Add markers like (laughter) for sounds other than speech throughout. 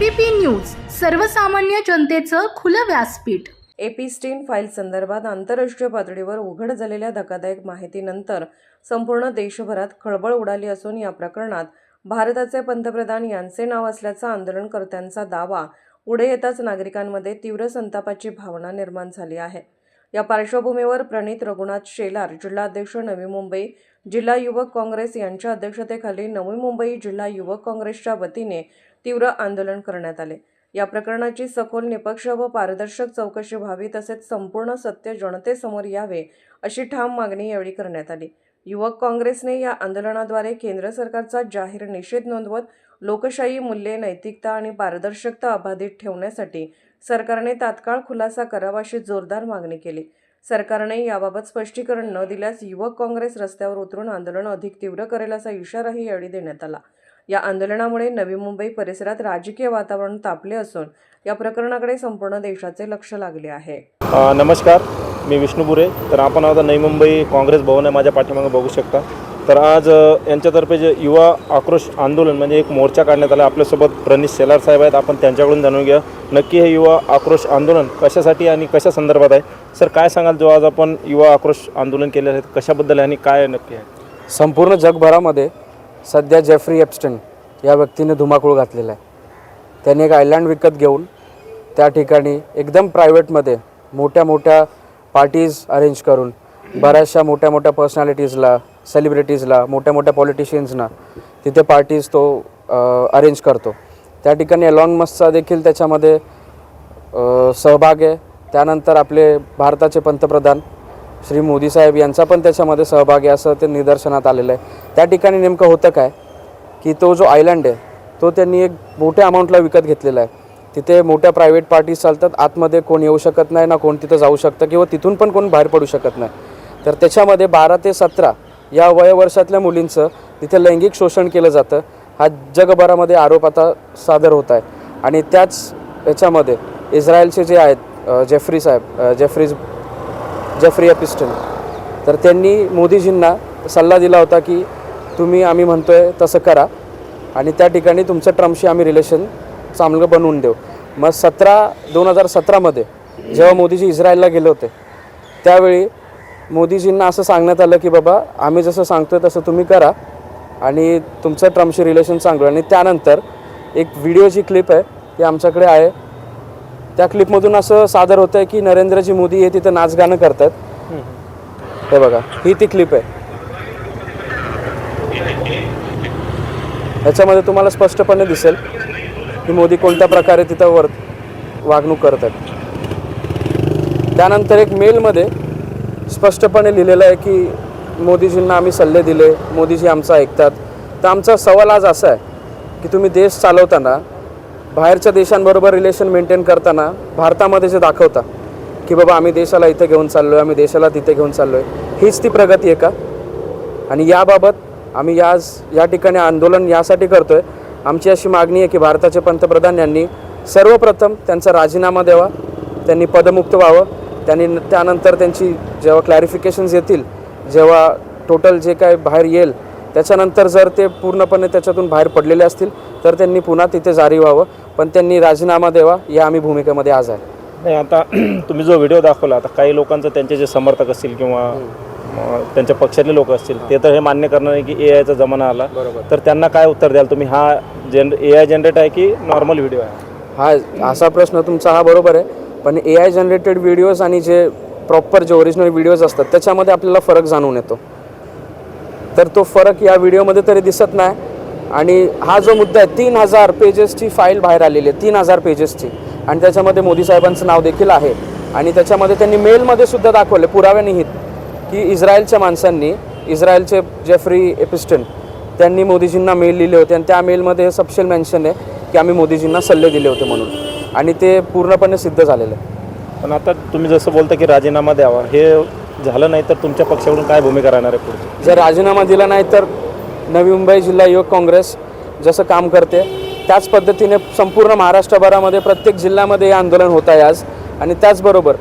ABP news सर्वसामान्य जनतेचं खुलं व्यासपीठ. एपिस्टीन फाईल संदर्भात आंतरराष्ट्रीय पातळीवर उघड झालेल्या धक्कादायक माहितीनंतर संपूर्ण देशभरात खळबळ उडाली असून या प्रकरणात भारताचे पंतप्रधान यांचे नाव असल्याचा आंदोलनकर्त्यांचा दावा पुढे येताच नागरिकांमध्ये तीव्र संतापाची भावना निर्माण झाली आहे. या पार्श्वभूमीवर प्रणित रघुनाथ शेलार जिल्हाध्यक्ष नवी मुंबई जिल्हा युवक काँग्रेस यांच्या अध्यक्षतेखाली नवी मुंबई जिल्हा युवक काँग्रेसच्या वतीने तीव्र आंदोलन करण्यात आले. या प्रकरणाची सखोल निपक्ष व पारदर्शक चौकशी व्हावी तसेच संपूर्ण सत्य जनतेसमोर यावे अशी ठाम मागणी यावेळी करण्यात आली. युवक काँग्रेसने या आंदोलनाद्वारे केंद्र सरकारचा जाहीर निषेध नोंदवत लोकशाही मूल्ये नैतिकता आणि पारदर्शकता अबाधित ठेवण्यासाठी सरकारने तात्काळ खुलासा करावा अशी जोरदार मागणी केली. सरकारने याबाबत स्पष्टीकरण न दिल्यास युवक काँग्रेस रस्त्यावर उतरून आंदोलन अधिक तीव्र करेल असा इशाराही यावेळी देण्यात आला. या आंदोलनामुळे नवी मुंबई परिसरात राजकीय वातावरण तापले असून या प्रकरणाकडे संपूर्ण देशाचे लक्ष लागले आहे. नमस्कार. मी विष्णू बुरे. तर आपण आता नवी मुंबई काँग्रेस भवन आहे माझ्या पाठीमागे बघू शकता. तर आज यांच्यातर्फे जे युवा आक्रोश आंदोलन म्हणजे एक मोर्चा काढण्यात आला आपल्यासोबत प्रणित शेलार साहेब आहेत. आपण त्यांच्याकडून जाणून घ्या नक्की हे युवा आक्रोश आंदोलन कशासाठी आणि कशा संदर्भात आहे? सर काय सांगाल जो आज आपण युवा आक्रोश आंदोलन केले आहे? कशाबद्दल आहे आणि काय नक्की आहे? संपूर्ण जगभरामध्ये सध्या जेफ्री एप्स्टन या व्यक्तीने धुमाकूळ घातलेला आहे. त्याने एक आयलँड विकत घेऊन त्या ठिकाणी एकदम प्रायव्हेटमध्ये मोठ्या मोठ्या पार्टीज अरेंज करून बऱ्याचशा मोठ्या मोठ्या पर्सनॅलिटीजला सेलिब्रिटीजला मोठ्या मोठ्या पॉलिटिशियन्सना तिथे पार्टीज तो अरेंज करतो. त्या ठिकाणी एलॉन मस्कचा देखील त्याच्यामध्ये सहभाग आहे. त्यानंतर आपले भारताचे पंतप्रधान श्री मोदी साहेब यांचा पण त्याच्यामध्ये सहभाग आहे असं ते निदर्शनात आलेलं आहे. त्या ठिकाणी नेमकं होतं काय की तो जो आयलँड आहे तो त्यांनी एक मोठ्या अमाऊंटला विकत घेतलेला आहे. तिथे मोठ्या प्रायव्हेट पार्टीज चालतात आतमध्ये कोण येऊ शकत नाही ना कोण तिथं जाऊ शकतं किंवा तिथून पण कोण बाहेर पडू शकत नाही. तर त्याच्यामध्ये बारा ते सतरा या वयवर्षातल्या मुलींचं तिथे लैंगिक शोषण केलं जातं. हा जगभरामध्ये आरोप आता सादर होत आहे. आणि त्याच याच्यामध्ये इस्रायलचे जे आहेत जेफ्री साहेब जेफ्रीज जेफ्री एपिस्टन तर त्यांनी मोदीजींना सल्ला दिला होता की तुम्ही आम्ही म्हणतो आहे तसं करा आणि त्या ठिकाणी तुमचं ट्रम्पशी आम्ही रिलेशन चांगलं बनवून देऊ. मग सतरा दोन हजार सतरामध्ये जेव्हा मोदीजी इस्रायलला गेले होते त्यावेळी मोदीजींना असं सांगण्यात आलं की बाबा आम्ही जसं सांगतोय तसं तुम्ही करा आणि तुमचं ट्रम्पशी रिलेशन चांगलं. आणि त्यानंतर एक व्हिडिओची क्लिप आहे ती आमच्याकडे आहे. त्या क्लिपमधून असं सादर होतं आहे की नरेंद्रजी मोदी हे तिथं नाच गाणं करतात. हे बघा ही ती क्लिप आहे. ह्याच्यामध्ये तुम्हाला स्पष्टपणे दिसेल की मोदी कोणत्या प्रकारे तिथं वर वागणूक करतात. त्यानंतर एक मेलमध्ये स्पष्टपणे लिहिलेलं आहे की मोदीजींना आम्ही सल्ले दिले मोदीजी आमचं ऐकतात. तर आमचा सवाल आज असा आहे की तुम्ही देश चालवताना बाहेरच्या देशांबरोबर रिलेशन मेंटेन करताना भारतामध्ये जे दाखवता की बाबा आम्ही देशाला इथे घेऊन चाललो आहे आम्ही देशाला तिथे घेऊन चाललो आहे हीच ती प्रगती आहे का? आणि याबाबत आम्ही याज या ठिकाणी आंदोलन यासाठी करतो आहे आमची अशी मागणी आहे की भारताचे पंतप्रधान यांनी सर्वप्रथम त्यांचा राजीनामा द्यावा त्यांनी पदमुक्त व्हावं त्यांनी त्यानंतर त्यांची जेव्हा क्लॅरिफिकेशन्स येतील जेव्हा टोटल जे काय बाहेर येईल त्याच्यानंतर जर ते पूर्णपणे त्याच्यातून बाहेर पडलेले असतील तर त्यांनी पुन्हा तिथे जारी व्हावं. पण त्यांनी राजीनामा द्यावा या आम्ही भूमिकेमध्ये आज आहे. नाही आता (clears throat) तुम्ही जो व्हिडिओ दाखवला आता काही लोकांचं त्यांचे जे समर्थक असतील किंवा त्यांच्या पक्षातले लोक असतील ते तर हे मान्य करणार नाही की ए आयचा जमाना आला. तर त्यांना काय उत्तर द्याल तुम्ही? हा जेन ए आय जनरेट आहे की नॉर्मल व्हिडिओ आहे? हा असा प्रश्न तुमचा हा बरोबर आहे. पण ए आय जनरेटेड व्हिडिओज आणि जे प्रॉपर जे ओरिजिनल व्हिडिओज असतात त्याच्यामध्ये आपल्याला फरक जाणून येतो. तर तो फरक या व्हिडिओमध्ये तरी दिसत नाही. आणि हा जो मुद्दा आहे तीन हजार पेजेसची फाईल बाहेर आलेली आहे तीन हजार पेजेसची आणि त्याच्यामध्ये मोदी साहेबांचं नाव देखील आहे. आणि त्याच्यामध्ये त्यांनी मेलमध्ये सुद्धा दाखवले पुराव्यानिहित की इस्रायलच्या माणसांनी इस्रायलचे जेफ्री एपिस्टन त्यांनी मोदीजींना मेल लिहिले होते. आणि त्या मेलमध्ये हे सपशेल मेन्शन आहे की आम्ही मोदीजींना सल्ले दिले होते म्हणून. आणि ते पूर्णपणे सिद्ध झालेलं आहे. पण आता तुम्ही जसं बोलता की राजीनामा द्यावा हे झालं नाही तर तुमच्या पक्षाकडून काय भूमिका राहणार आहे पुढची? जर राजीनामा दिला नाही तर नवी मुंबई जिल्हा युवक काँग्रेस जसं काम करते त्याच पद्धतीने संपूर्ण महाराष्ट्रभरामध्ये प्रत्येक जिल्ह्यामध्ये हे आंदोलन होत आहे आज. आणि त्याचबरोबर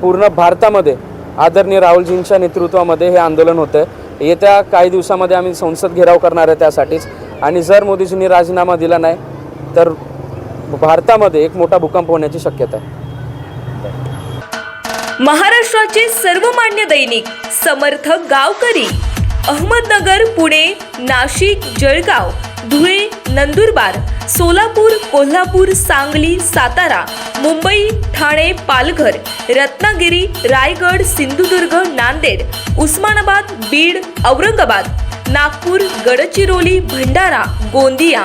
पूर्ण भारतामध्ये आदरणीय राहुलजींच्या नेतृत्वामध्ये हे आंदोलन होतं आहे. येत्या काही दिवसामध्ये आम्ही संसद घेराव करणार आहे त्यासाठीच. आणि जर मोदीजींनी राजीनामा दिला नाही तर भारतामध्ये एक मोठा भूकंप होण्याची शक्यता आहे. महाराष्ट्राचे सर्वमान्य दैनिक समर्थ गावकरी अहमदनगर पुणे नाशिक जळगाव धुळे नंदुरबार सोलापूर कोल्हापूर सांगली सातारा मुंबई ठाणे पालघर रत्नागिरी रायगड सिंधुदुर्ग नांदेड उस्मानाबाद बीड औरंगाबाद नागपूर गडचिरोली भंडारा गोंदिया